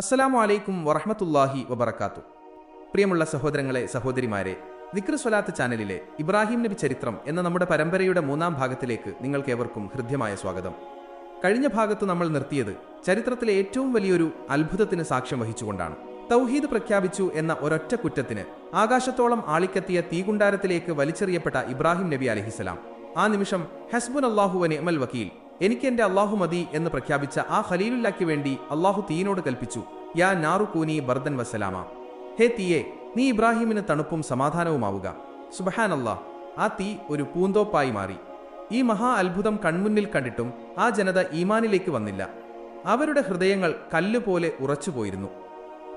അസ്സലാമു അലൈക്കും വറഹമത്തല്ലാഹി വബർക്കാത്തു പ്രിയമുള്ള സഹോദരങ്ങളെ സഹോദരിമാരെ ദിക്ർ സ്വലാത്ത് ചാനലിലെ ഇബ്രാഹിം നബി ചരിത്രം എന്ന നമ്മുടെ പരമ്പരയുടെ മൂന്നാം ഭാഗത്തിലേക്ക് നിങ്ങൾക്കേവർക്കും ഹൃദ്യമായ സ്വാഗതം. കഴിഞ്ഞ ഭാഗത്ത് നമ്മൾ നിർത്തിയത് ചരിത്രത്തിലെ ഏറ്റവും വലിയൊരു അത്ഭുതത്തിന് സാക്ഷ്യം വഹിച്ചുകൊണ്ടാണ്. തൗഹീദ് പ്രഖ്യാപിച്ചു എന്ന ഒരൊറ്റ കുറ്റത്തിന് ആകാശത്തോളം ആളിക്കെത്തിയ തീകുണ്ടാരത്തിലേക്ക് വലിച്ചെറിയപ്പെട്ട ഇബ്രാഹിം നബി അലഹിസലാം ആ നിമിഷം ഹസ്ബുൻ അള്ളാഹു നിഅമൽ വക്കീൽ എനിക്ക് എന്റെ അള്ളാഹു മതി എന്ന് പ്രഖ്യാപിച്ച ആ ഖലീലുല്ലാക്ക് വേണ്ടി അള്ളാഹു തീയിനോട് കൽപ്പിച്ചു. യാ നാറു കൂനി ബർദൻ വസലാമ ഹേ തീയെ നീ ഇബ്രാഹിമിന് തണുപ്പും സമാധാനവുമാവുക. അള്ളാഹ് ആ തീ ഒരു പൂന്തോപ്പായി മാറി. ഈ മഹാ അത്ഭുതം കൺമുന്നിൽ കണ്ടിട്ടും ആ ജനത ഈമാനിലേക്ക് വന്നില്ല. അവരുടെ ഹൃദയങ്ങൾ കല്ലുപോലെ ഉറച്ചുപോയിരുന്നു.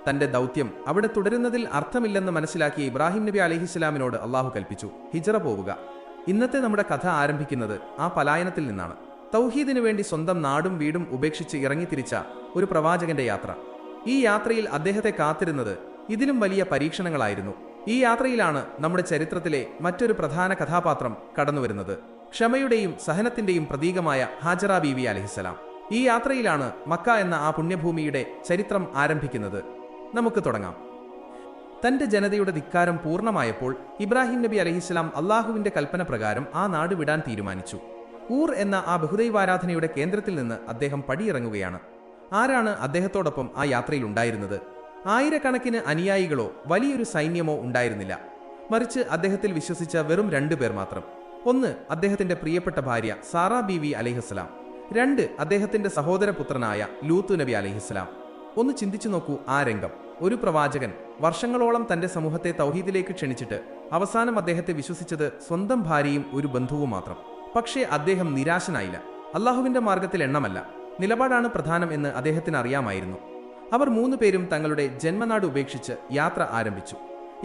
തന്റെ ദൗത്യം അവിടെ തുടരുന്നതിൽ അർത്ഥമില്ലെന്ന് മനസ്സിലാക്കിയ ഇബ്രാഹിം നബി അലഹിസ്ലാമിനോട് അള്ളാഹു കൽപ്പിച്ചു. ഹിജറ പോവുക. ഇന്നത്തെ നമ്മുടെ കഥ ആരംഭിക്കുന്നത് ആ പലായനത്തിൽ നിന്നാണ്. തൗഹീദിനു വേണ്ടി സ്വന്തം നാടും വീടും ഉപേക്ഷിച്ച് ഇറങ്ങിത്തിരിച്ച ഒരു പ്രവാചകന്റെ യാത്ര. ഈ യാത്രയിൽ അദ്ദേഹത്തെ കാത്തിരുന്നത് ഇതിലും വലിയ പരീക്ഷണങ്ങളായിരുന്നു. ഈ യാത്രയിലാണ് നമ്മുടെ ചരിത്രത്തിലെ മറ്റൊരു പ്രധാന കഥാപാത്രം കടന്നുവരുന്നത്. ക്ഷമയുടെയും സഹനത്തിന്റെയും പ്രതീകമായ ഹാജറ ബീവി അലഹിസലാം ഈ യാത്രയിലാണ് മക്ക എന്ന ആ പുണ്യഭൂമിയുടെ ചരിത്രം ആരംഭിക്കുന്നത്. നമുക്ക് തുടങ്ങാം. തന്റെ ജനതയുടെ ധിക്കാരം പൂർണമായപ്പോൾ ഇബ്രാഹിം നബി അലഹിസ്ലാം അള്ളാഹുവിന്റെ കൽപ്പന പ്രകാരം ആ നാട് വിടാൻ തീരുമാനിച്ചു. ഊർ എന്ന ആ ബഹുദൈവാരാധനയുടെ കേന്ദ്രത്തിൽ നിന്ന് അദ്ദേഹം പടിയിറങ്ങുകയാണ്. ആരാണ് അദ്ദേഹത്തോടൊപ്പം ആ യാത്രയിൽ ഉണ്ടായിരുന്നത്? ആയിരക്കണക്കിന് അനുയായികളോ വലിയൊരു സൈന്യമോ ഉണ്ടായിരുന്നില്ല. മറിച്ച് അദ്ദേഹത്തിൽ വിശ്വസിച്ച വെറും രണ്ടു പേർ മാത്രം. ഒന്ന് അദ്ദേഹത്തിന്റെ പ്രിയപ്പെട്ട ഭാര്യ സാറാ ബിവി അലഹിസ്ലാം രണ്ട് അദ്ദേഹത്തിന്റെ സഹോദരപുത്രനായ ലൂത്തു നബി അലഹിസ്ലാം ഒന്ന് ചിന്തിച്ചു നോക്കൂ ആ രംഗം. ഒരു പ്രവാചകൻ വർഷങ്ങളോളം തന്റെ സമൂഹത്തെ തൗഹീദിലേക്ക് ക്ഷണിച്ചിട്ട് അവസാനം അദ്ദേഹത്തെ വിശ്വസിച്ചത് സ്വന്തം ഭാര്യയും ഒരു ബന്ധുവും മാത്രം. പക്ഷേ അദ്ദേഹം നിരാശനായില്ല. അള്ളാഹുവിന്റെ മാർഗത്തിൽ എണ്ണമല്ല. നിലപാടാണ് പ്രധാനം എന്ന് അദ്ദേഹത്തിന് അറിയാമായിരുന്നു അവർ മൂന്ന് പേരും തങ്ങളുടെ ജന്മനാട് ഉപേക്ഷിച്ച് യാത്ര ആരംഭിച്ചു.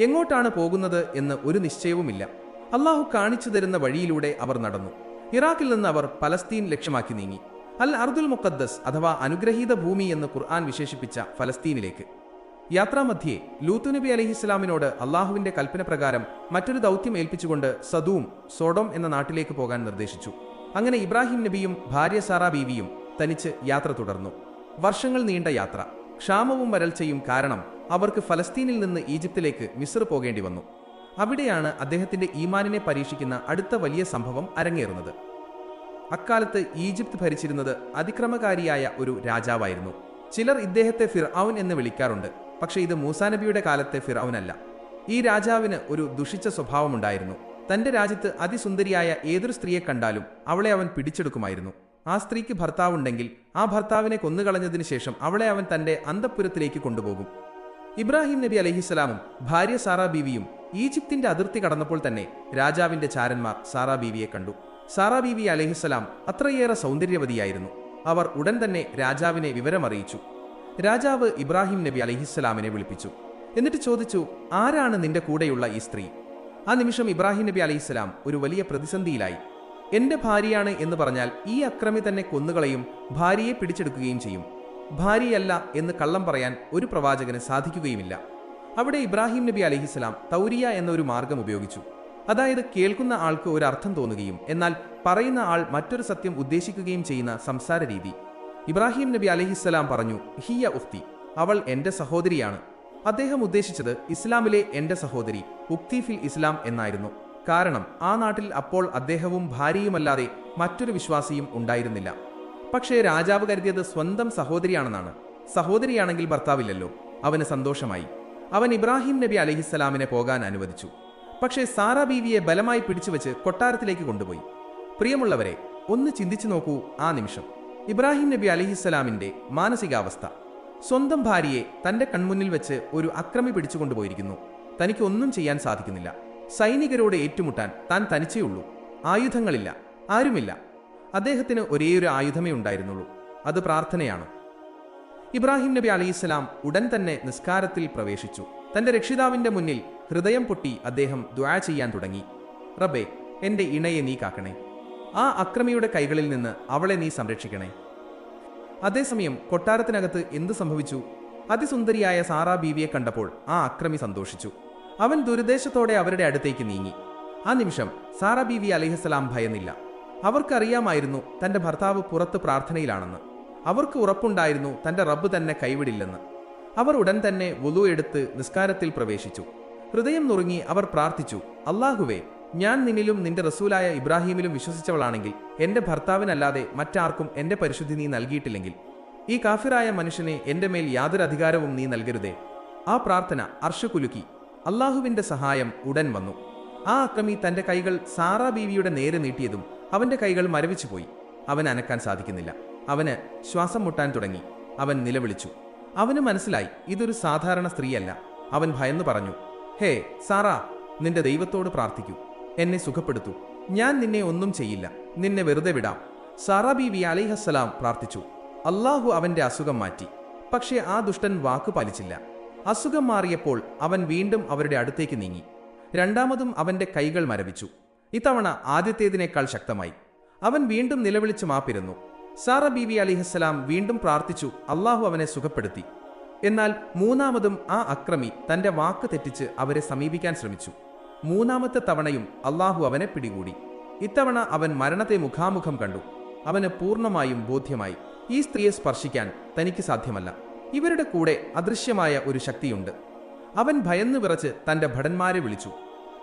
എങ്ങോട്ടാണ് പോകുന്നത് എന്ന് ഒരു നിശ്ചയവുമില്ല. അള്ളാഹു കാണിച്ചു തരുന്ന വഴിയിലൂടെ അവർ നടന്നു. ഇറാഖിൽ നിന്ന് അവർ പലസ്തീൻ ലക്ഷ്യമാക്കി നീങ്ങി. അൽ അർദുൽ മുക്കദ്ദസ് അഥവാ അനുഗ്രഹീത ഭൂമി എന്ന് ഖുർആൻ വിശേഷിപ്പിച്ച ഫലസ്തീനിലേക്ക്. യാത്രാമധ്യേ ലൂത്തു നബി അലഹിസ്ലാമിനോട് അള്ളാഹുവിന്റെ കൽപ്പന പ്രകാരം മറ്റൊരു ദൗത്യം ഏൽപ്പിച്ചുകൊണ്ട് സദൂം സോഡോം എന്ന നാട്ടിലേക്ക് പോകാൻ നിർദ്ദേശിച്ചു. അങ്ങനെ ഇബ്രാഹിം നബിയും ഭാര്യ സാറാ ബീവിയും തനിച്ച് യാത്ര തുടർന്നു. വർഷങ്ങൾ നീണ്ട യാത്ര. ക്ഷാമവും വരൾച്ചയും കാരണം അവർക്ക് ഫലസ്തീനിൽ നിന്ന് ഈജിപ്തിലേക്ക് മിസ്ർ പോകേണ്ടി വന്നു. അവിടെയാണ് അദ്ദേഹത്തിന്റെ ഈമാനിനെ പരീക്ഷിക്കുന്ന അടുത്ത വലിയ സംഭവം അരങ്ങേറുന്നത്. അക്കാലത്ത് ഈജിപ്ത് ഭരിച്ചിരുന്നത് അതിക്രമകാരിയായ ഒരു രാജാവായിരുന്നു. ചിലർ ഇദ്ദേഹത്തെ ഫിർ എന്ന് വിളിക്കാറുണ്ട്. പക്ഷേ ഇത് മൂസാ നബിയുടെ കാലത്തെ ഫിറൌനല്ല. ഈ രാജാവിന് ഒരു ദുഷിച്ച സ്വഭാവമുണ്ടായിരുന്നു. തന്റെ രാജ്യത്ത് അതിസുന്ദരിയായ ഏതൊരു സ്ത്രീയെ കണ്ടാലും അവളെ അവൻ പിടിച്ചെടുക്കുമായിരുന്നു. ആ സ്ത്രീക്ക് ഭർത്താവുണ്ടെങ്കിൽ ആ ഭർത്താവിനെ കൊന്നുകളഞ്ഞതിനു ശേഷം അവളെ അവൻ തന്റെ അന്തപ്പുരത്തിലേക്ക് കൊണ്ടുപോകും. ഇബ്രാഹിം നബി അലഹിസ്സലാമും ഭാര്യ സാറാ ബീവിയും ഈജിപ്തിന്റെ അതിർത്തി കടന്നപ്പോൾ തന്നെ രാജാവിന്റെ ചാരന്മാർ സാറാ ബീവിയെ കണ്ടു. സാറാ ബീവി അലഹിസ്സലാം അത്രയേറെ സൗന്ദര്യവതിയായിരുന്നു. അവർ ഉടൻ തന്നെ രാജാവിനെ വിവരമറിയിച്ചു. രാജാവ് ഇബ്രാഹിം നബി അലഹിസ്സലാമിനെ വിളിപ്പിച്ചു. എന്നിട്ട് ചോദിച്ചു ആരാണ് നിന്റെ കൂടെയുള്ള ഈ സ്ത്രീ? ആ നിമിഷം ഇബ്രാഹിം നബി അലഹിസ്സലാം ഒരു വലിയ പ്രതിസന്ധിയിലായി. എന്റെ ഭാര്യയാണ് എന്ന് പറഞ്ഞാൽ ഈ അക്രമി തന്നെ കൊന്നുകളയും ഭാര്യയെ പിടിച്ചെടുക്കുകയും ചെയ്യും. ഭാര്യയല്ല എന്ന് കള്ളം പറയാൻ ഒരു പ്രവാചകന് സാധിക്കുകയുമില്ല. അവിടെ ഇബ്രാഹിം നബി അലഹിസ്സലാം തൗരിയ എന്നൊരു മാർഗം ഉപയോഗിച്ചു. അതായത് കേൾക്കുന്ന ആൾക്ക് ഒരു അർത്ഥം തോന്നുകയും എന്നാൽ പറയുന്ന ആൾ മറ്റൊരു സത്യം ഉദ്ദേശിക്കുകയും ചെയ്യുന്ന സംസാര രീതി ഇബ്രാഹിം നബി അലഹിസ്സലാം പറഞ്ഞു ഹിയ ഉഫ്തി അവൾ എന്റെ സഹോദരിയാണ്. അദ്ദേഹം ഉദ്ദേശിച്ചത് ഇസ്ലാമിലെ എന്റെ സഹോദരി ഉക്തി ഫിൽ ഇസ്ലാം എന്നായിരുന്നു. കാരണം ആ നാട്ടിൽ അപ്പോൾ അദ്ദേഹവും ഭാര്യയുമല്ലാതെ മറ്റൊരു വിശ്വാസിയും ഉണ്ടായിരുന്നില്ല. പക്ഷേ രാജാവ് കരുതിയത് സ്വന്തം സഹോദരിയാണെന്നാണ്. സഹോദരിയാണെങ്കിൽ ഭർത്താവില്ലല്ലോ. അവന് സന്തോഷമായി. അവൻ ഇബ്രാഹിം നബി അലഹിസ്സലാമിനെ പോകാൻ അനുവദിച്ചു. പക്ഷേ സാറാ ബീവിയെ ബലമായി പിടിച്ചുവെച്ച് കൊട്ടാരത്തിലേക്ക് കൊണ്ടുപോയി. പ്രിയമുള്ളവരെ ഒന്ന് ചിന്തിച്ചു നോക്കൂ ആ നിമിഷം. ഇബ്രാഹിം നബി അലിഹിസ്സലാമിന്റെ മാനസികാവസ്ഥ. സ്വന്തം ഭാര്യയെ തന്റെ കൺമുന്നിൽ വെച്ച് ഒരു അക്രമി പിടിച്ചുകൊണ്ടുപോയിരിക്കുന്നു തനിക്ക് ഒന്നും ചെയ്യാൻ സാധിക്കുന്നില്ല. സൈനികരോട് ഏറ്റുമുട്ടാൻ താൻ തനിച്ചേ ഉള്ളൂ. ആയുധങ്ങളില്ല. ആരുമില്ല. അദ്ദേഹത്തിന് ഒരേയൊരു ആയുധമേ ഉണ്ടായിരുന്നുള്ളൂ. അത് പ്രാർത്ഥനയാണ്. ഇബ്രാഹിം നബി അലിസ്ലാം ഉടൻ തന്നെ നിസ്കാരത്തിൽ പ്രവേശിച്ചു. തന്റെ രക്ഷിതാവിന്റെ മുന്നിൽ ഹൃദയം പൊട്ടി അദ്ദേഹം ദ്വാ ചെയ്യാൻ തുടങ്ങി. റബ്ബേ എന്റെ ഇണയെ നീ കാക്കണേ. ആ അക്രമിയുടെ കൈകളിൽ നിന്ന് അവളെ നീ സംരക്ഷിക്കണേ. അതേസമയം കൊട്ടാരത്തിനകത്ത് എന്തു സംഭവിച്ചു? അതിസുന്ദരിയായ സാറാ ബീവിയെ കണ്ടപ്പോൾ ആ അക്രമി സന്തോഷിച്ചു. അവൻ ദുരുദ്ദേശത്തോടെ അവരുടെ അടുത്തേക്ക് നീങ്ങി. ആ നിമിഷം സാറാ ബീവി അലിഹസലാം ഭയന്നില്ല. അവർക്കറിയാമായിരുന്നു തന്റെ ഭർത്താവ് പുറത്ത് പ്രാർത്ഥനയിലാണെന്ന്. അവർക്ക് ഉറപ്പുണ്ടായിരുന്നു തന്റെ റബ്ബ് തന്നെ കൈവിടില്ലെന്ന്. അവർ ഉടൻ തന്നെ വുളു എടുത്ത് നിസ്കാരത്തിൽ പ്രവേശിച്ചു. ഹൃദയം നുറുങ്ങി അവർ പ്രാർത്ഥിച്ചു അള്ളാഹുവേ ഞാൻ നിന്നിലും നിന്റെ റസൂലായ ഇബ്രാഹീമിലും വിശ്വസിച്ചവളാണെങ്കിൽ എന്റെ ഭർത്താവിനല്ലാതെ മറ്റാർക്കും എന്റെ പരിശുദ്ധി നീ നൽകിയിട്ടില്ലെങ്കിൽ. ഈ കാഫിറായ മനുഷ്യനെ എന്റെ മേൽ യാതൊരു അധികാരവും നീ നൽകരുതേ. ആ പ്രാർത്ഥന അർഷകുലുക്കി. അള്ളാഹുവിന്റെ സഹായം ഉടൻ വന്നു. ആ അക്രമി തന്റെ കൈകൾ സാറാ ബീവിയുടെ നേരെ നീട്ടിയതും അവന്റെ കൈകൾ മരവിച്ചുപോയി. അവൻ അനക്കാൻ സാധിക്കുന്നില്ല. അവന് ശ്വാസം മുട്ടാൻ തുടങ്ങി. അവൻ നിലവിളിച്ചു. അവന് മനസ്സിലായി ഇതൊരു സാധാരണ സ്ത്രീയല്ല. അവൻ ഭയന്നു പറഞ്ഞു ഹേ സാറാ നിന്റെ ദൈവത്തോട് പ്രാർത്ഥിക്കൂ. എന്നെ സുഖപ്പെടുത്തു. ഞാൻ നിന്നെ ഒന്നും ചെയ്യില്ല. നിന്നെ വെറുതെ വിടാം. സാറാ ബീവി അലൈഹസ്സലാം പ്രാർത്ഥിച്ചു. അള്ളാഹു അവന്റെ അസുഖം മാറ്റി. പക്ഷേ ആ ദുഷ്ടൻ വാക്കു പാലിച്ചില്ല. അസുഖം മാറിയപ്പോൾ അവൻ വീണ്ടും അവരുടെ അടുത്തേക്ക് നീങ്ങി. രണ്ടാമതും അവന്റെ കൈകൾ മരവിച്ചു. ഇത്തവണ ആദ്യത്തേതിനേക്കാൾ ശക്തമായി. അവൻ വീണ്ടും നിലവിളിച്ച് മാപ്പിരുന്നു. സാറ ബീവി അലിഹസ്സലാം വീണ്ടും പ്രാർത്ഥിച്ചു അള്ളാഹു അവനെ സുഖപ്പെടുത്തി. എന്നാൽ മൂന്നാമതും ആ അക്രമി തന്റെ വാക്ക് തെറ്റിച്ച് അവരെ സമീപിക്കാൻ ശ്രമിച്ചു. മൂന്നാമത്തെ തവണയും അള്ളാഹു അവനെ പിടികൂടി. ഇത്തവണ അവൻ മരണത്തെ മുഖാമുഖം കണ്ടു. അവന് പൂർണമായും ബോധ്യമായി. ഈ സ്ത്രീയെ സ്പർശിക്കാൻ തനിക്ക് സാധ്യമല്ല. ഇവരുടെ കൂടെ അദൃശ്യമായ ഒരു ശക്തിയുണ്ട്. അവൻ ഭയന്നു വിറച്ച് തന്റെ ഭടന്മാരെ വിളിച്ചു.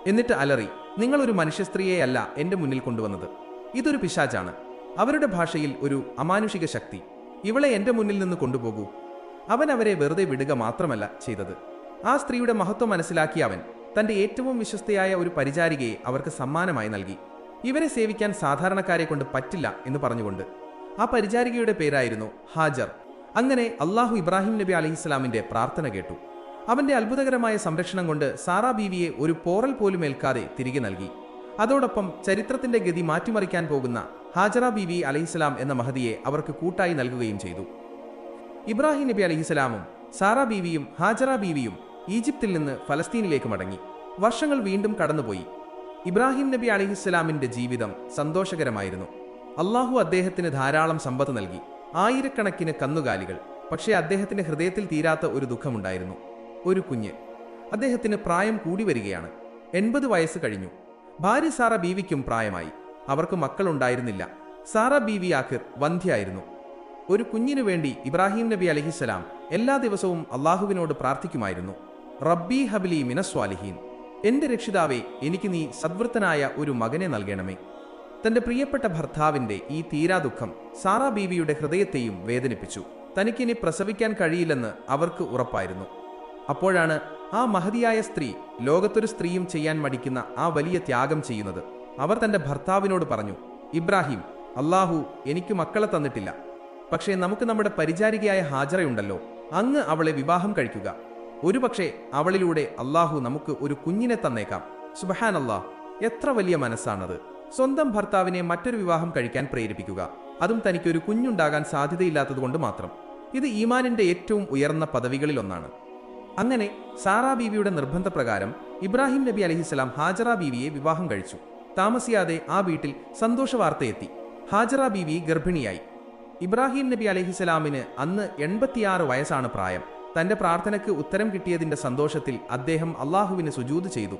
എന്നിട്ട് അലറി നിങ്ങളൊരു മനുഷ്യ സ്ത്രീയെയല്ല എന്റെ മുന്നിൽ കൊണ്ടുവന്നത്. ഇതൊരു പിശാചാണ്. അവരുടെ ഭാഷയിൽ ഒരു അമാനുഷിക ശക്തി. ഇവളെ എന്റെ മുന്നിൽ നിന്ന് കൊണ്ടുപോകൂ. അവൻ അവരെ വെറുതെ വിടുക മാത്രമല്ല ചെയ്തത്. ആ സ്ത്രീയുടെ മഹത്വം മനസ്സിലാക്കിയ അവൻ തന്റെ ഏറ്റവും വിശ്വസ്തയായ ഒരു പരിചാരികയെ അവർക്ക് സമ്മാനമായി നൽകി. ഇവരെ സേവിക്കാൻ സാധാരണക്കാരെ കൊണ്ട് പറ്റില്ല എന്ന് പറഞ്ഞുകൊണ്ട്. ആ പരിചാരികയുടെ പേരായിരുന്നു ഹാജർ. അങ്ങനെ അള്ളാഹു ഇബ്രാഹിം നബി അലഹിസ്ലാമിന്റെ പ്രാർത്ഥന കേട്ടു. അവന്റെ അത്ഭുതകരമായ സംരക്ഷണം കൊണ്ട് സാറാ ബീവിയെ ഒരു പോറൽ പോലും ഏൽക്കാതെ തിരികെ നൽകി. അതോടൊപ്പം ചരിത്രത്തിന്റെ ഗതി മാറ്റിമറിക്കാൻ പോകുന്ന ഹാജറ ബീവി അലഹിസ്ലാം എന്ന മഹതിയെ അവർക്ക് കൂട്ടായി നൽകുകയും ചെയ്തു. ഇബ്രാഹിം നബി അലഹിസ്ലാമും സാറാ ബീവിയും ഹാജറ ബീവിയും ഈജിപ്തിൽ നിന്ന് ഫലസ്തീനിലേക്ക് മടങ്ങി. വർഷങ്ങൾ വീണ്ടും കടന്നുപോയി. ഇബ്രാഹിം നബി അലിഹിസ്സലാമിന്റെ ജീവിതം സന്തോഷകരമായിരുന്നു. അള്ളാഹു അദ്ദേഹത്തിന് ധാരാളം സമ്പത്ത് നൽകി. ആയിരക്കണക്കിന് കന്നുകാലികൾ. പക്ഷേ അദ്ദേഹത്തിന്റെ ഹൃദയത്തിൽ തീരാത്ത ഒരു ദുഃഖമുണ്ടായിരുന്നു. ഒരു കുഞ്ഞ്. അദ്ദേഹത്തിന് പ്രായം കൂടി വരികയാണ്. എൺപത് വയസ്സ് കഴിഞ്ഞു. ഭാര്യ സാറ ബീവിക്കും പ്രായമായി. അവർക്ക് മക്കളുണ്ടായിരുന്നില്ല. സാറ ബീവി ആഖിർ വന്ധ്യായിരുന്നു. ഒരു കുഞ്ഞിനു വേണ്ടി ഇബ്രാഹിം നബി അലഹിസ്സലാം എല്ലാ ദിവസവും അള്ളാഹുവിനോട് പ്രാർത്ഥിക്കുമായിരുന്നു. റബ്ബി ഹബിലി മിനസ്വാലിഹീൻ എന്റെ രക്ഷിതാവേ എനിക്ക് നീ സദ്വൃത്തനായ ഒരു മകനെ നൽകണമേ. തന്റെ പ്രിയപ്പെട്ട ഭർത്താവിന്റെ ഈ തീരാദുഃഖം സാറാ ബീവിയുടെ ഹൃദയത്തെയും വേദനിപ്പിച്ചു. തനിക്കിനി പ്രസവിക്കാൻ കഴിയില്ലെന്ന് അവർക്ക് ഉറപ്പായിരുന്നു. അപ്പോഴാണ് ആ മഹതിയായ സ്ത്രീ ലോകത്തൊരു സ്ത്രീയും ചെയ്യാൻ മടിക്കുന്ന ആ വലിയ ത്യാഗം ചെയ്യുന്നത്. അവർ തന്റെ ഭർത്താവിനോട് പറഞ്ഞു ഇബ്രാഹിം അള്ളാഹു എനിക്ക് മക്കളെ തന്നിട്ടില്ല. പക്ഷേ നമുക്ക് നമ്മുടെ പരിചാരികയായ ഹാജറയുണ്ടല്ലോ. അങ്ങ് അവളെ വിവാഹം കഴിക്കുക. ഒരുപക്ഷെ അവളിലൂടെ അള്ളാഹു നമുക്ക് ഒരു കുഞ്ഞിനെ തന്നേക്കാം. അള്ളാഹ് എത്ര വലിയ മനസ്സാണത്. സ്വന്തം ഭർത്താവിനെ മറ്റൊരു വിവാഹം കഴിക്കാൻ പ്രേരിപ്പിക്കുക. അതും തനിക്കൊരു കുഞ്ഞുണ്ടാകാൻ സാധ്യതയില്ലാത്തതുകൊണ്ട് മാത്രം. ഇത് ഈമാനിന്റെ ഏറ്റവും ഉയർന്ന പദവികളിലൊന്നാണ്. അങ്ങനെ സാറാ ബീവിയുടെ നിർബന്ധപ്രകാരം ഇബ്രാഹിം നബി അലഹിസ്സലാം ഹാജറ ബീവിയെ വിവാഹം കഴിച്ചു. താമസിയാതെ ആ വീട്ടിൽ സന്തോഷ വാർത്തയെത്തി ഹാജറ ബീവി ഗർഭിണിയായി. ഇബ്രാഹിം നബി അലഹിസ്സലാമിന് അന്ന് എൺപത്തിയാറ് വയസ്സാണ് പ്രായം. തന്റെ പ്രാർത്ഥനയ്ക്ക് ഉത്തരം കിട്ടിയതിന്റെ സന്തോഷത്തിൽ അദ്ദേഹം അള്ളാഹുവിന് സുജൂത് ചെയ്തു.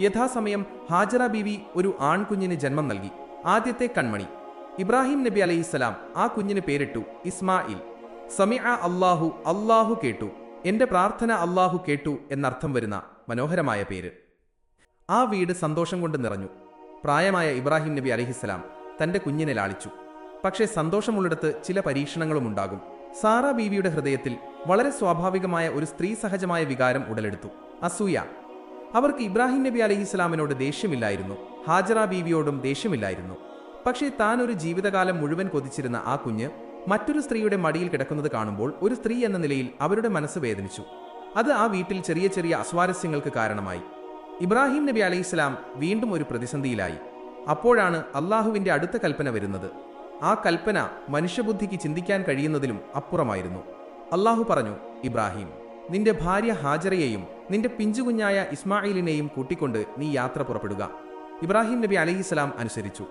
യഥാസമയം ഹാജറ ബീവി ഒരു ആൺകുഞ്ഞിന് ജന്മം നൽകി. ആദ്യത്തെ കൺമണി. ഇബ്രാഹിം നബി അലൈഹിസ്സലാം ആ കുഞ്ഞിന് പേരിട്ടു ഇസ്മായിൽ. സമിഅ അള്ളാഹു അള്ളാഹു കേട്ടു. എന്റെ പ്രാർത്ഥന അള്ളാഹു കേട്ടു എന്നർത്ഥം വരുന്ന മനോഹരമായ പേര്. ആ വീട് സന്തോഷം കൊണ്ട് നിറഞ്ഞു. പ്രായമായ ഇബ്രാഹിം നബി അലഹിസ്സലാം തന്റെ കുഞ്ഞിനെ ലാളിച്ചു. പക്ഷേ സന്തോഷമുള്ളിടത്ത് ചില പരീക്ഷണങ്ങളും ഉണ്ടാകും. സാറ ബീവിയുടെ ഹൃദയത്തിൽ വളരെ സ്വാഭാവികമായ ഒരു സ്ത്രീ സഹജമായ വികാരം ഉടലെടുത്തു. അസൂയ. അവർക്ക് ഇബ്രാഹിം നബി അലഹി ഇസ്ലാമിനോട് ദേഷ്യമില്ലായിരുന്നു. ഹാജറ ബീവിയോടും ദേഷ്യമില്ലായിരുന്നു. പക്ഷേ താൻ ഒരു ജീവിതകാലം മുഴുവൻ കൊതിച്ചിരുന്ന ആ കുഞ്ഞ് മറ്റൊരു സ്ത്രീയുടെ മടിയിൽ കിടക്കുന്നത് കാണുമ്പോൾ ഒരു സ്ത്രീ എന്ന നിലയിൽ അവരുടെ മനസ്സ് വേദനിച്ചു. അത് ആ വീട്ടിൽ ചെറിയ ചെറിയ അസ്വാരസ്യങ്ങൾക്ക് കാരണമായി. ഇബ്രാഹിം നബി അലൈഹിസ്ലാം വീണ്ടും ഒരു പ്രതിസന്ധിയിലായി. അപ്പോഴാണ് അള്ളാഹുവിന്റെ അടുത്ത കൽപ്പന വരുന്നത്. ആ കൽപ്പന മനുഷ്യബുദ്ധിക്ക് ചിന്തിക്കാൻ കഴിയുന്നതിലും അപ്പുറമായിരുന്നു. അള്ളാഹു പറഞ്ഞു ഇബ്രാഹിം നിന്റെ ഭാര്യ ഹാജറയെയും നിന്റെ പിഞ്ചുകുഞ്ഞായ ഇസ്മായിലിനെയും കൂട്ടിക്കൊണ്ട് നീ യാത്ര പുറപ്പെടുക. ഇബ്രാഹിം നബി അലഹിസ്സലാം അനുസരിച്ചു.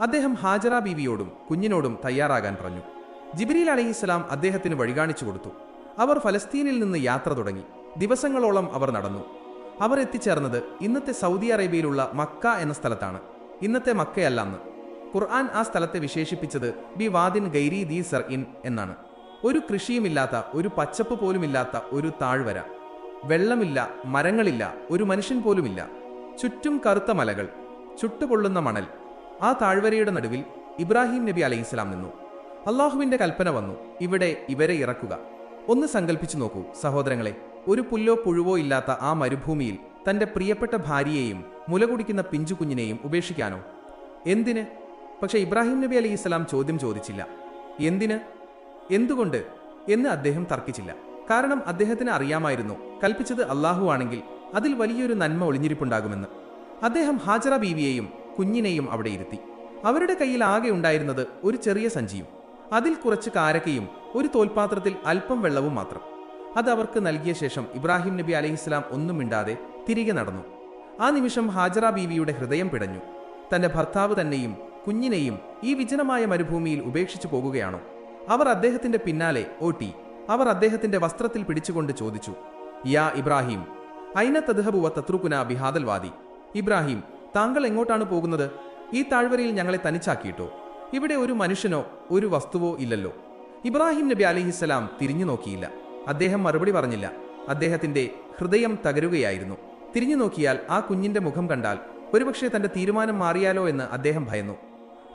അദ്ദേഹം ഹാജറ ബീവിയോടും കുഞ്ഞിനോടും തയ്യാറാകാൻ പറഞ്ഞു. ജിബ്രീൽ അലഹിസ്സലാം അദ്ദേഹത്തിന് വഴികാണിച്ചു കൊടുത്തു. അവർ ഫലസ്തീനിൽ നിന്ന് യാത്ര തുടങ്ങി. ദിവസങ്ങളോളം അവർ നടന്നു. അവർ എത്തിച്ചേർന്നത് ഇന്നത്തെ സൗദി അറേബ്യയിലുള്ള മക്ക എന്ന സ്ഥലത്താണ്. ഇന്നത്തെ മക്കയല്ല അന്ന്. ഖുർആൻ ആ സ്ഥലത്തെ വിശേഷിപ്പിച്ചത് ബി വാദിൻ ഗൈരി ദി സർ ഇൻ എന്നാണ്. ഒരു കൃഷിയുമില്ലാത്ത ഒരു പച്ചപ്പ് പോലുമില്ലാത്ത ഒരു താഴ്വര. വെള്ളമില്ല മരങ്ങളില്ല ഒരു മനുഷ്യൻ പോലുമില്ല. ചുറ്റും കറുത്ത മലകൾ ചുട്ടുപൊള്ളുന്ന മണൽ. ആ താഴ്വരയുടെ നടുവിൽ ഇബ്രാഹിം നബി അലൈഹിസ്ലാം നിന്നു. അള്ളാഹുവിന്റെ കൽപ്പന വന്നു ഇവിടെ ഇവരെ ഇറക്കുക. ഒന്ന് സങ്കല്പിച്ചു നോക്കൂ സഹോദരങ്ങളെ ഒരു പുല്ലോ പുഴുവോ ഇല്ലാത്ത ആ മരുഭൂമിയിൽ തന്റെ പ്രിയപ്പെട്ട ഭാര്യയെയും മുലകുടിക്കുന്ന പിഞ്ചു കുഞ്ഞിനെയും ഉപേക്ഷിക്കാനോ? എന്തിന്? പക്ഷെ ഇബ്രാഹിം നബി അലൈഹി ചോദ്യം ചോദിച്ചില്ല. എന്തിന്? എന്തുകൊണ്ട് എന്ന് അദ്ദേഹം തർക്കിച്ചില്ല. കാരണം അദ്ദേഹത്തിന് അറിയാമായിരുന്നു കൽപ്പിച്ചത് അള്ളാഹു ആണെങ്കിൽ അതിൽ വലിയൊരു നന്മ ഒളിഞ്ഞിരിപ്പുണ്ടാകുമെന്ന്. അദ്ദേഹം ഹാജറ ബീവിയെയും കുഞ്ഞിനെയും അവിടെ ഇരുത്തി. അവരുടെ കയ്യിൽ ആകെ ഉണ്ടായിരുന്നത് ഒരു ചെറിയ സഞ്ചിയും അതിൽ കുറച്ച് കാരക്കയും ഒരു തോൽപാത്രത്തിൽ അല്പം വെള്ളവും മാത്രം. അത് അവർക്ക് നൽകിയ ശേഷം ഇബ്രാഹിം നബി അലഹിസ്ലാം ഒന്നും മിണ്ടാതെ തിരികെ നടന്നു. ആ നിമിഷം ഹാജറ ബീവിയുടെ ഹൃദയം പിടഞ്ഞു. തന്റെ ഭർത്താവ് തന്നെയും കുഞ്ഞിനെയും ഈ വിജനമായ മരുഭൂമിയിൽ ഉപേക്ഷിച്ചു പോകുകയാണോ? അവർ അദ്ദേഹത്തിന്റെ പിന്നാലെ ഓട്ടി. അവർ അദ്ദേഹത്തിന്റെ വസ്ത്രത്തിൽ പിടിച്ചുകൊണ്ട് ചോദിച്ചു യാ ഇബ്രാഹിം ഐന തദ്ഹബുവ തത്രുകുന ബിഹാദൽവാദി ഇബ്രാഹിം താങ്കൾ എങ്ങോട്ടാണ് പോകുന്നത്? ഈ താഴ്വരയിൽ ഞങ്ങളെ തനിച്ചാക്കിയിട്ടോ? ഇവിടെ ഒരു മനുഷ്യനോ ഒരു വസ്തുവോ ഇല്ലല്ലോ. ഇബ്രാഹിം നബി അലിഹിസ്സലാം തിരിഞ്ഞു നോക്കിയില്ല. അദ്ദേഹം മറുപടി പറഞ്ഞില്ല. അദ്ദേഹത്തിന്റെ ഹൃദയം തകരുകയായിരുന്നു. തിരിഞ്ഞു നോക്കിയാൽ ആ കുഞ്ഞിന്റെ മുഖം കണ്ടാൽ ഒരുപക്ഷെ തന്റെ തീരുമാനം മാറിയാലോ എന്ന് അദ്ദേഹം ഭയന്നു.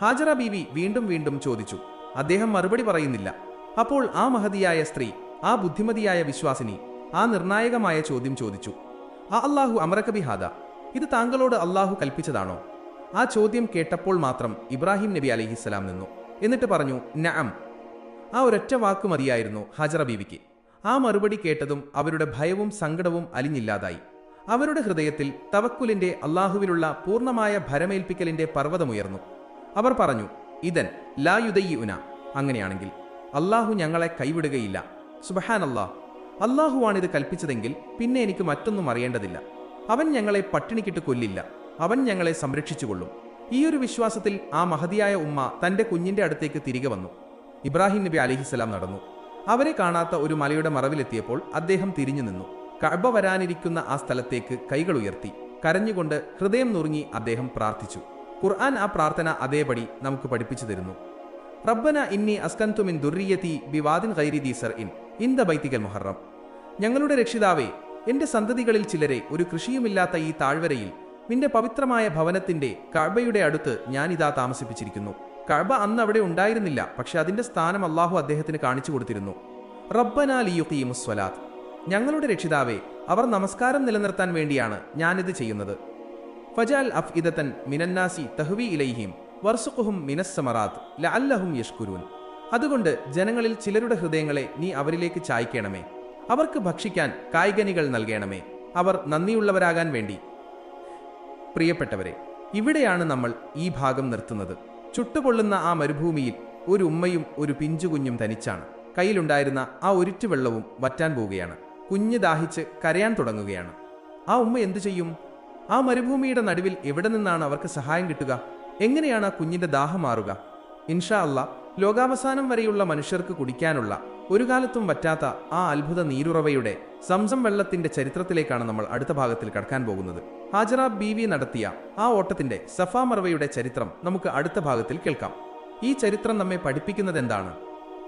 ഹാജറ ബീവി വീണ്ടും വീണ്ടും ചോദിച്ചു അദ്ദേഹം മറുപടി പറയുന്നില്ല. അപ്പോൾ ആ മഹതിയായ സ്ത്രീ ആ ബുദ്ധിമതിയായ വിശ്വാസിനി ആ നിർണായകമായ ചോദ്യം ചോദിച്ചു. ആ അള്ളാഹു അമരകബി ഹാദ ഇത് താങ്കളോട് അള്ളാഹു കൽപ്പിച്ചതാണോ? ആ ചോദ്യം കേട്ടപ്പോൾ മാത്രം ഇബ്രാഹിം നബി അലിഹിസ്സലാം നിന്നു. എന്നിട്ട് പറഞ്ഞു നഅം. ആ ഒരൊറ്റ വാക്ക് മതിയായിരുന്നു ഹജറ ബീവിക്ക്. ആ മറുപടി കേട്ടതും അവരുടെ ഭയവും സങ്കടവും അലിഞ്ഞില്ലാതായി. അവരുടെ ഹൃദയത്തിൽ തവക്കുലിന്റെ അള്ളാഹുവിലുള്ള പൂർണമായ ഭരമേൽപ്പിക്കലിന്റെ പർവതമുയർന്നു. അവർ പറഞ്ഞു ഇതൻ ലാ യുദയി ഉന അങ്ങനെയാണെങ്കിൽ അള്ളാഹു ഞങ്ങളെ കൈവിടുകയില്ല. സുബഹാൻ അള്ളാഹ് അള്ളാഹുവാണിത് കൽപ്പിച്ചതെങ്കിൽ പിന്നെ എനിക്ക് മറ്റൊന്നും അറിയേണ്ടതില്ല. അവൻ ഞങ്ങളെ പട്ടിണിക്കിട്ട് കൊല്ലില്ല. അവൻ ഞങ്ങളെ സംരക്ഷിച്ചുകൊള്ളും. ഈ ഒരു വിശ്വാസത്തിൽ ആ മഹതിയായ ഉമ്മ തന്റെ കുഞ്ഞിന്റെ അടുത്തേക്ക് തിരികെ വന്നു. ഇബ്രാഹിം നബി അലിഹിസ്സലാം നടന്നു. അവരെ കാണാത്ത ഒരു മലയുടെ മറവിലെത്തിയപ്പോൾ അദ്ദേഹം തിരിഞ്ഞു നിന്നു. കഴബ വരാനിരിക്കുന്ന ആ സ്ഥലത്തേക്ക് കൈകൾ ഉയർത്തി. കരഞ്ഞുകൊണ്ട് ഹൃദയം നുറുങ്ങി അദ്ദേഹം പ്രാർത്ഥിച്ചു. ഖുർആൻ ആ പ്രാർത്ഥന അതേപടി നമുക്ക് പഠിപ്പിച്ചു തരുന്നു. റബ്ബന ഇന്നി അസ്കന്തുമിൻ മിൻ ദുർരിയതി ബിവാദിൻ ഗൈരി ദീസർ ഇൻ ദ ബൈത്തികൽ മുഹറം. ഞങ്ങളുടെ രക്ഷിതാവേ എന്റെ സന്തതികളിൽ ചിലരെ ഒരു കൃഷിയുമില്ലാത്ത ഈ താഴ്വരയിൽ നിന്റെ പവിത്രമായ ഭവനത്തിന്റെ കഴബയുടെ അടുത്ത് ഞാനിതാ താമസിപ്പിച്ചിരിക്കുന്നു. കഴബ അന്ന് അവിടെ ഉണ്ടായിരുന്നില്ല പക്ഷെ അതിന്റെ സ്ഥാനം അള്ളാഹു അദ്ദേഹത്തിന് കാണിച്ചു കൊടുത്തിരുന്നു. റബ്ബന ലിയുഖീമുസ്വലാത്ത്. ഞങ്ങളുടെ രക്ഷിതാവേ അവർ നമസ്കാരം നിലനിർത്താൻ വേണ്ടിയാണ് ഞാനിത് ചെയ്യുന്നത്. ഫജാൽ അഫ് മിനന്നാസി തഹ്വി ഇലൈഹിം വർസുഖുഹും മിനസ്സമറാത്ത് ലഅല്ലഹും യഷ്കുരൂൻ. അതുകൊണ്ട് ജനങ്ങളിൽ ചിലരുടെ ഹൃദയങ്ങളെ നീ അവരിലേക്ക് ചായ്ക്കണമേ. അവർക്ക് ഭക്ഷിക്കാൻ കായികനികൾ നൽകണമേ. അവർ നന്ദിയുള്ളവരാകാൻ വേണ്ടി. പ്രിയപ്പെട്ടവരെ ഇവിടെയാണ് നമ്മൾ ഈ ഭാഗം നിർത്തുന്നത്. ചുട്ടുപൊള്ളുന്ന ആ മരുഭൂമിയിൽ ഒരു ഉമ്മയും ഒരു പിഞ്ചുകുഞ്ഞും തനിച്ചാണ്. കയ്യിലുണ്ടായിരുന്ന ആ ഒരിറ്റു വെള്ളവും വറ്റാൻ പോവുകയാണ്. കുഞ്ഞ് ദാഹിച്ച് കരയാൻ തുടങ്ങുകയാണ്. ആ ഉമ്മ എന്തു ചെയ്യും? ആ മരുഭൂമിയുടെ നടുവിൽ എവിടെ നിന്നാണ് അവർക്ക് സഹായം കിട്ടുക? എങ്ങനെയാണ് ആ കുഞ്ഞിന്റെ ദാഹം മാറുക? ഇൻഷാ അല്ല ലോകാവസാനം വരെയുള്ള മനുഷ്യർക്ക് കുടിക്കാനുള്ള ഒരു കാലത്തും വറ്റാത്ത ആ അത്ഭുത നീരുറവയുടെ സംസം വെള്ളത്തിന്റെ ചരിത്രത്തിലേക്കാണ് നമ്മൾ അടുത്ത ഭാഗത്തിൽ കടക്കാൻ പോകുന്നത്. ഹാജറ ബി വി നടത്തിയ ആ ഓട്ടത്തിന്റെ സഫാ മറവയുടെ ചരിത്രം നമുക്ക് അടുത്ത ഭാഗത്തിൽ കേൾക്കാം. ഈ ചരിത്രം നമ്മെ പഠിപ്പിക്കുന്നത് എന്താണ്?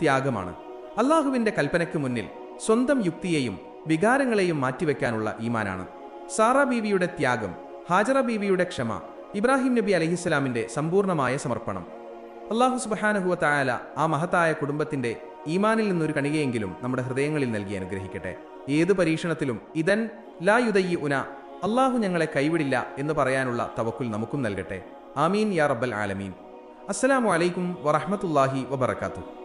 ത്യാഗമാണ്. അള്ളാഹുവിന്റെ കൽപ്പനയ്ക്ക് മുന്നിൽ സ്വന്തം യുക്തിയെയും വികാരങ്ങളെയും മാറ്റിവെക്കാനുള്ള ഈമാനാണ്. സാറ ബീവിയുടെ ത്യാഗം ഹാജറ ബീവിയുടെ ക്ഷമ ഇബ്രാഹിം നബി അലഹിസ്സലാമിന്റെ സമ്പൂർണമായ സമർപ്പണം. അള്ളാഹു സുബഹാനഹുവ തായാല ആ മഹത്തായ കുടുംബത്തിന്റെ ഈമാനിൽ നിന്നൊരു കണികയെങ്കിലും നമ്മുടെ ഹൃദയങ്ങളിൽ നൽകി അനുഗ്രഹിക്കട്ടെ. ഏത് പരീക്ഷണത്തിലും ഇതൻ ലാ യുദയി ഉന അള്ളാഹു ഞങ്ങളെ കൈവിടില്ല എന്ന് പറയാനുള്ള തവക്കുൽ നമുക്കും നൽകട്ടെ. ആമീൻ യാ റബ്ബൽ ആലമീൻ. അസ്സലാമു അലൈക്കും വറഹ്മത്തുള്ളാഹി വബറകാതുഹു.